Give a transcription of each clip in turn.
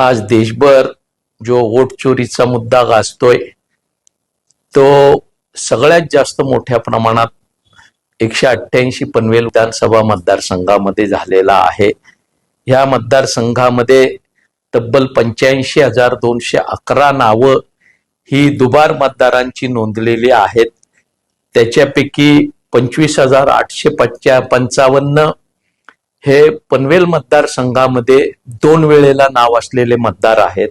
आज देशभर जो वोट चोरीचा मुद्दा गाजतोय तो सगळ्यात जास्त मोठ्या प्रमाणात एकशे अठ्ठ्याऐंशी पनवेल विधानसभा मतदारसंघामध्ये झालेला आहे. ह्या मतदारसंघामध्ये तब्बल पंच्याऐंशी हजार दोनशे अकरा नावं ही दुबार मतदारांची नोंदलेली आहेत. त्याच्यापैकी पंचवीस हजार आठशे पंचा पंचावन्न हे पनवेल मतदारसंघामध्ये दोन वेळेला नाव असलेले मतदार आहेत.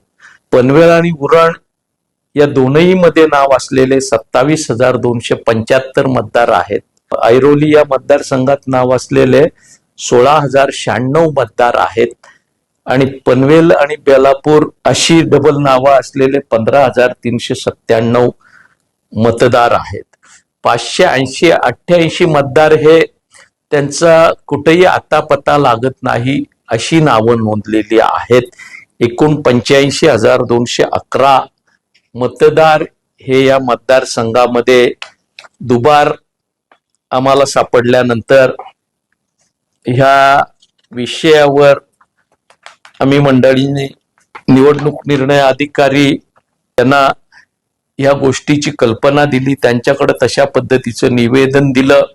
पनवेल आणि उरण या दोनही मध्ये नाव असलेले सत्तावीस हजार दोनशे पंच्याहत्तर मतदार आहेत. ऐरोली या मतदारसंघात नाव असलेले सोळा हजार शहाण्णव मतदार आहेत. आणि पनवेल आणि बेलापूर अशी डबल नावं असलेले पंधरा हजार तीनशे सत्त्याण्णव मतदार आहेत. पाचशे ऐंशी अठ्ठ्याऐंशी मतदार हे त्यांचा कुठेही आता पत्ता लागत नाही अशी नावं नोंदलेली आहेत. एकूण पंच्याऐंशी हजार दोनशे अकरा मतदार हे या मतदारसंघामध्ये दुबार आम्हाला सापडल्यानंतर ह्या विषयावर आम्ही मंडळीने निवडणूक निर्णय अधिकारी त्यांना या गोष्टीची कल्पना दिली त्यांच्याकडे तशा पद्धतीचं निवेदन दिलं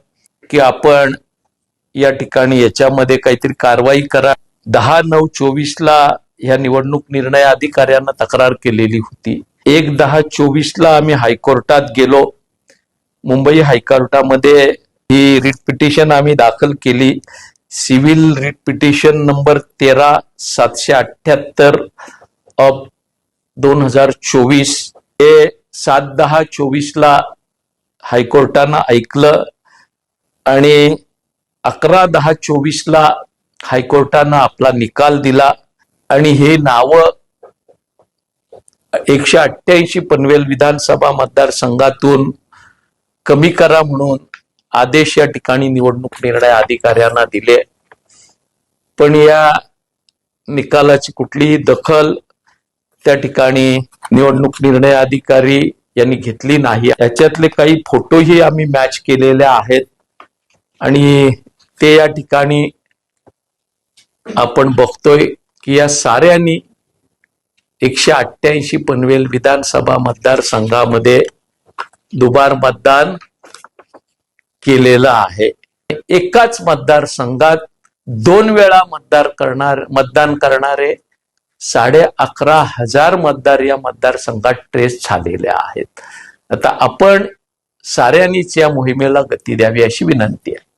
की आपण या ठिकाणी याच्यामध्ये काहीतरी कारवाई करा. दहा नऊ चोवीसला ह्या निवडणूक निर्णय अधिकाऱ्यांना तक्रार केलेली होती. एक दहा चोवीसला आम्ही हायकोर्टात गेलो. मुंबई हायकोर्टामध्ये ही रिट पिटिशन आम्ही दाखल केली. सिव्हिल रिट पिटिशन नंबर तेरा सातशे अठ्ठ्याहत्तर अप दोन हजार चोवीस. हे सात दहा चोवीसला हायकोर्टानं ऐकलं आणि अकरा दहा चोवीसला हायकोर्टानं आपला निकाल दिला आणि हे नावं एकशे अठ्ठ्याऐंशी पनवेल विधानसभा मतदारसंघातून कमी करा म्हणून आदेश या ठिकाणी निवडणूक निर्णय अधिकाऱ्यांना दिले. पण या निकालाची कुठलीही दखल त्या ठिकाणी निवडणूक निर्णय अधिकारी यांनी घेतली नाही. याच्यातले काही फोटोही आम्ही मॅच केलेले आहेत. आणि ते या ठिकाणी आपण बघतोय की या साऱ्यांनी एकशे अठ्ठ्याऐंशी पनवेल विधानसभा मतदारसंघामध्ये दुबार मतदान केलेलं आहे. एकाच मतदारसंघात दोन वेळा मतदार करणार मतदान करणारे साडे अकरा हजार मतदार या मतदारसंघात ट्रेस झालेले आहेत. आता आपण साऱ्यांनीच या मोहिमेला गती द्यावी अशी विनंती आहे.